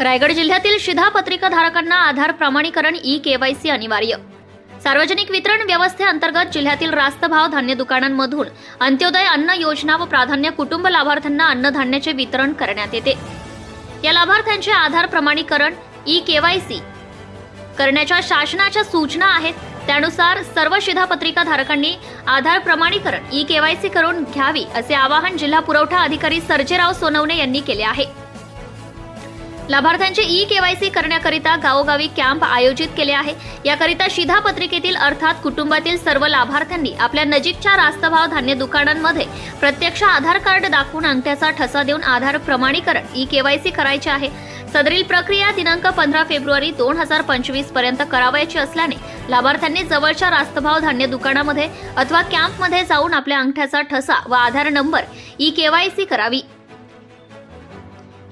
रायगड जिल्ह्यातील शिधा धारकांना आधार प्रमाणीकरण ई केवायसी अनिवार्य. सार्वजनिक वितरण व्यवस्थेअंतर्गत जिल्ह्यातील रास्त भाव धान्य दुकानांमधून अंत्योदय अन्न योजना व प्राधान्य कुटुंब लाभार्थ्यांना अन्नधान्याचे वितरण करण्यात येते. या लाभार्थ्यांचे आधार प्रमाणीकरण ई केवायसी करण्याच्या शासनाच्या सूचना आहेत. त्यानुसार सर्व शिधापत्रिका धारकांनी आधार प्रमाणीकरण ई केवायसी करून घ्यावी असे आवाहन जिल्हा पुरवठा अधिकारी सर्जेराव सोनवणे यांनी केले आहे. लाभार्थ्यांचे ई केवायसी करण्याकरिता गावोगावी कॅम्प आयोजित केले आहे. याकरिता शिधापत्रिकेतील अर्थात कुटुंबातील सर्व लाभार्थ्यांनी आपल्या नजीकच्या रास्तभाव धान्य दुकानांमध्ये प्रत्यक्ष आधार कार्ड दाखवून अंगठ्याचा ठसा देऊन आधार प्रमाणीकरण ई केवायसी करायचे आहे. सदरील प्रक्रिया दिनांक पंधरा फेब्रुवारी दोन हजार पंचवीसपर्यंत करावयाची असल्याने लाभार्थ्यांनी जवळच्या रास्तभाव धान्य दुकानामध्ये अथवा कॅम्पमध्ये जाऊन आपल्या अंगठ्याचा ठसा व आधार नंबर ई केवायसी करावी.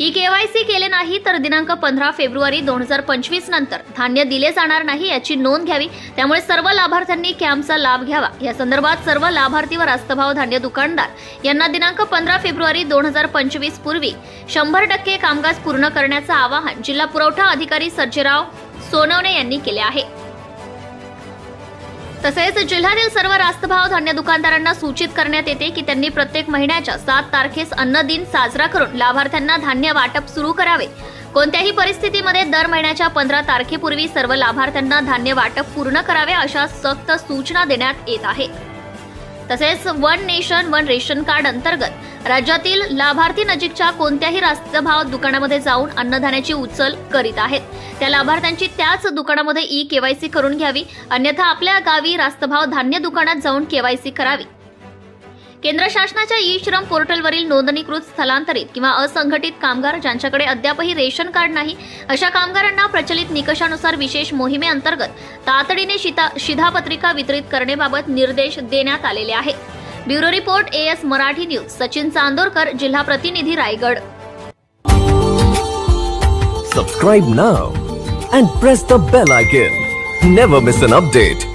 ई केवायसी केले नाही तर दिनांक पंधरा फेब्रुवारी दोन हजार पंचवीस नंतर धान्य दिले जाणार नाही याची नोंद घ्यावी. त्यामुळे सर्व लाभार्थ्यांनी कॅम्पचा लाभ घ्यावा. या संदर्भात सर्व लाभार्थी व रास्तभाव धान्य दुकानदार यांना दिनांक पंधरा फेब्रुवारी दोन हजार पंचवीस पूर्वी शंभर टक्के कामकाज पूर्ण करण्याचं आवाहन जिल्हा पुरवठा अधिकारी सर्जेराव सोनवणे यांनी केले आहे. तसेच जिल्ह्यातील सर्व रास्तभाव धान्य दुकानदारांना सूचित करण्यात येते की त्यांनी प्रत्येक महिन्याच्या सात तारखेस अन्न दिन साजरा करून लाभार्थ्यांना धान्य वाटप सुरू करावे. कोणत्याही परिस्थितीमध्ये दर महिन्याच्या पंधरा तारखेपूर्वी सर्व लाभार्थ्यांना धान्य वाटप पूर्ण करावे अशा सक्त सूचना देण्यात येत आहे. तसेच one nation one ration card अंतर्गत राज्यातील लाभार्थी नजीकच्या कोणत्याही रास्तभाव दुकानामध्ये जाऊन अन्नधान्याची उचल करीत आहेत. त्या लाभार्थ्यांची त्याच दुकानामध्ये ई केवायसी करून घ्यावी. अन्यथा आपल्या गावी रास्तभाव धान्य दुकानात जाऊन केवायसी करावी. केंद्र शासनाच्या ई श्रम पोर्टलवरील नोंदणीकृत स्थलांतरित किंवा असंघटित कामगार ज्यांच्याकडे अद्यापही रेशन कार्ड नाही अशा कामगारांना प्रचलित निकषानुसार विशेष मोहिमेअंतर्गत तातडीने शिता शिधापत्रिका वितरित करण्याबाबत निर्देश देण्यात आलेले आहेत. Bureau report A S Marathi news Sachin Chandorkar जिल्हा प्रतिनिधी Raigad Subscribe now and press the bell icon. Never miss an update.